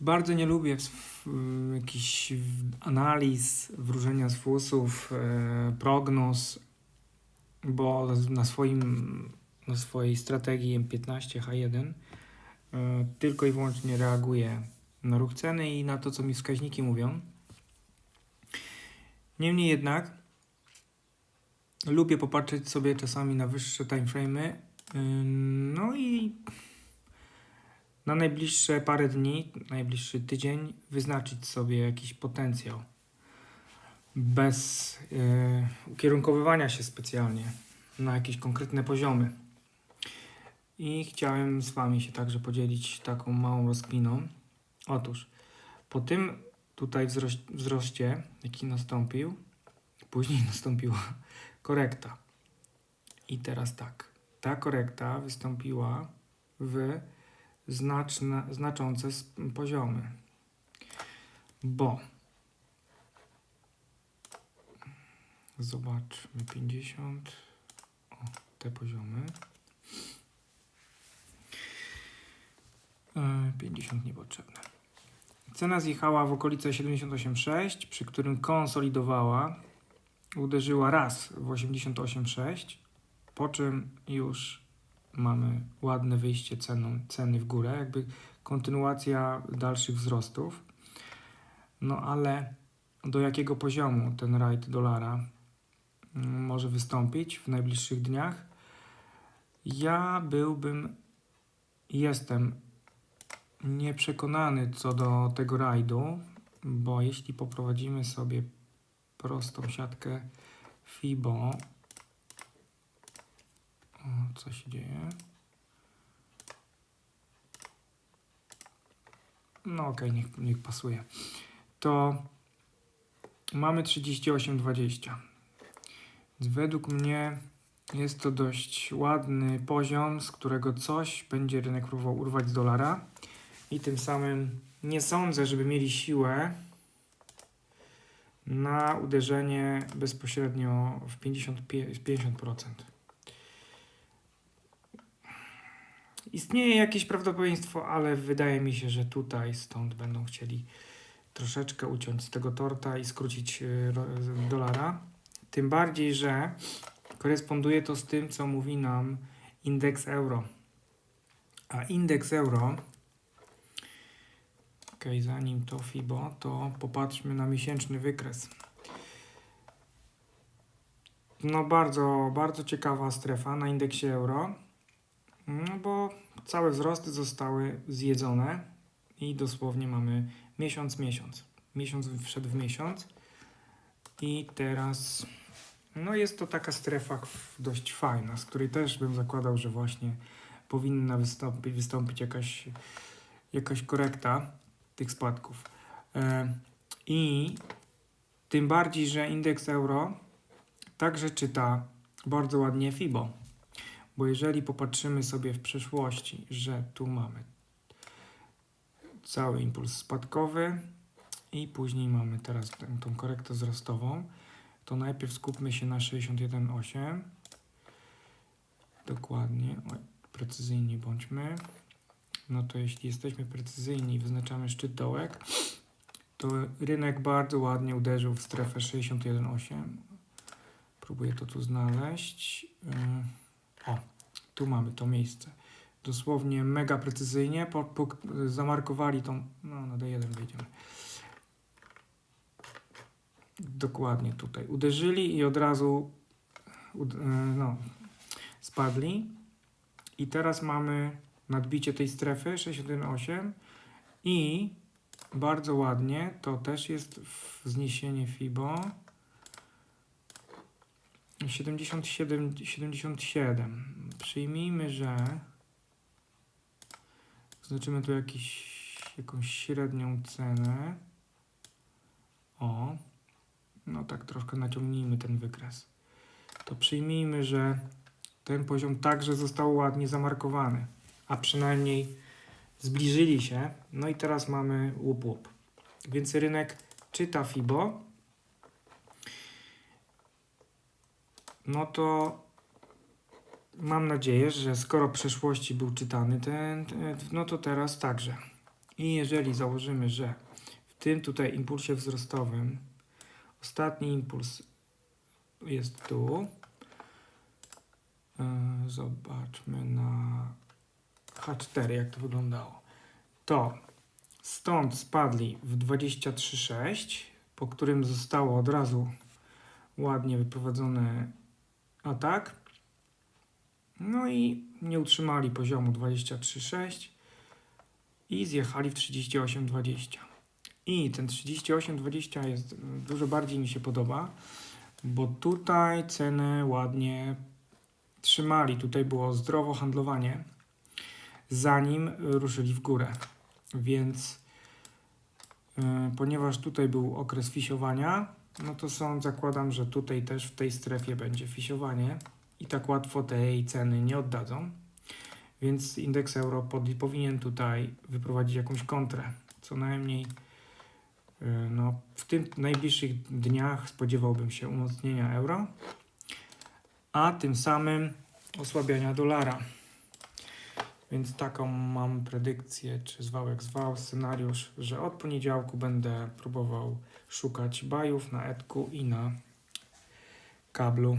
Bardzo nie lubię jakichś analiz, wróżenia z fusów, e, prognoz, bo na, swoim, na swojej strategii M15 H1 e, tylko i wyłącznie reaguję na ruch ceny i na to, co mi wskaźniki mówią. Niemniej jednak lubię popatrzeć sobie czasami na wyższe timeframe'y, ym, no i na najbliższe parę dni, najbliższy tydzień wyznaczyć sobie jakiś potencjał. Bez e, ukierunkowywania się specjalnie na jakieś konkretne poziomy. I chciałem z Wami się także podzielić taką małą rozkminą. Otóż, po tym tutaj wzroś, wzroście, jaki nastąpił, później nastąpiła korekta. I teraz tak, ta korekta wystąpiła w znaczne, znaczące poziomy. Bo zobaczmy 50 o te poziomy. E, 50 niepotrzebne. Cena zjechała w okolice 78,6, przy którym konsolidowała. Uderzyła raz w 88,6, po czym już mamy ładne wyjście ceną, ceny w górę, jakby kontynuacja dalszych wzrostów. No ale do jakiego poziomu ten rajd dolara mm, może wystąpić w najbliższych dniach? Ja byłbym, jestem nieprzekonany co do tego rajdu, bo jeśli poprowadzimy sobie prostą siatkę FIBO, co się dzieje? No okej, niech, niech pasuje. To mamy 38,20. Więc według mnie jest to dość ładny poziom, z którego coś będzie rynek próbował urwać z dolara. I tym samym nie sądzę, żeby mieli siłę na uderzenie bezpośrednio w 50, 50%. Istnieje jakieś prawdopodobieństwo, ale wydaje mi się, że tutaj stąd będą chcieli troszeczkę uciąć z tego torta i skrócić ro- dolara. Tym bardziej, że koresponduje to z tym, co mówi nam indeks euro. A indeks euro, ok, zanim to FIBO, to popatrzmy na miesięczny wykres. No bardzo, bardzo ciekawa strefa na indeksie euro. No bo całe wzrosty zostały zjedzone i dosłownie mamy miesiąc, miesiąc. Miesiąc wszedł w miesiąc i teraz no jest to taka strefa dość fajna, z której też bym zakładał, że właśnie powinna wystąpić, wystąpić jakaś, jakaś korekta tych spadków. E, I tym bardziej, że indeks euro także czyta bardzo ładnie FIBO. Bo jeżeli popatrzymy sobie w przyszłości, że tu mamy cały impuls spadkowy i później mamy teraz tę, tą korektę wzrostową, to najpierw skupmy się na 61,8. Dokładnie, oj, precyzyjni bądźmy. No to jeśli jesteśmy precyzyjni i wyznaczamy szczyt dołek, to rynek bardzo ładnie uderzył w strefę 61,8. Próbuję to tu znaleźć. Yy. O, tu mamy to miejsce. Dosłownie mega precyzyjnie po, po, zamarkowali tą. No, na D1 wejdziemy. Dokładnie tutaj. Uderzyli i od razu e, no, spadli. I teraz mamy nadbicie tej strefy 61,8 i bardzo ładnie to też jest wzniesienie FIBO. 77, 77. Przyjmijmy, że znaczymy tu jakiś, jakąś średnią cenę. O, no tak troszkę naciągnijmy ten wykres. To przyjmijmy, że ten poziom także został ładnie zamarkowany, a przynajmniej zbliżyli się. No i teraz mamy łup łup. Więc rynek czyta FIBO. No to mam nadzieję, że skoro w przeszłości był czytany ten, ten, no to teraz także. I jeżeli założymy, że w tym tutaj impulsie wzrostowym ostatni impuls jest tu, Yy, zobaczmy na H4 jak to wyglądało, to stąd spadli w 23,6, po którym zostało od razu ładnie wyprowadzony atak. No i nie utrzymali poziomu 23,6 i zjechali w 38,20. I ten 38,20 jest y, dużo bardziej mi się podoba, bo tutaj ceny ładnie trzymali. Tutaj było zdrowo handlowanie, zanim ruszyli w górę. Więc y, ponieważ tutaj był okres fisiowania, no to są, zakładam, że tutaj też w tej strefie będzie fisiowanie i tak łatwo tej ceny nie oddadzą. Więc indeks euro pod, powinien tutaj wyprowadzić jakąś kontrę. Co najmniej y, no, w tym najbliższych dniach spodziewałbym się umocnienia euro, a tym samym osłabiania dolara. Więc taką mam predykcję, czy zwał jak zwał, scenariusz, że od poniedziałku będę próbował szukać bajów na Etku i na kablu.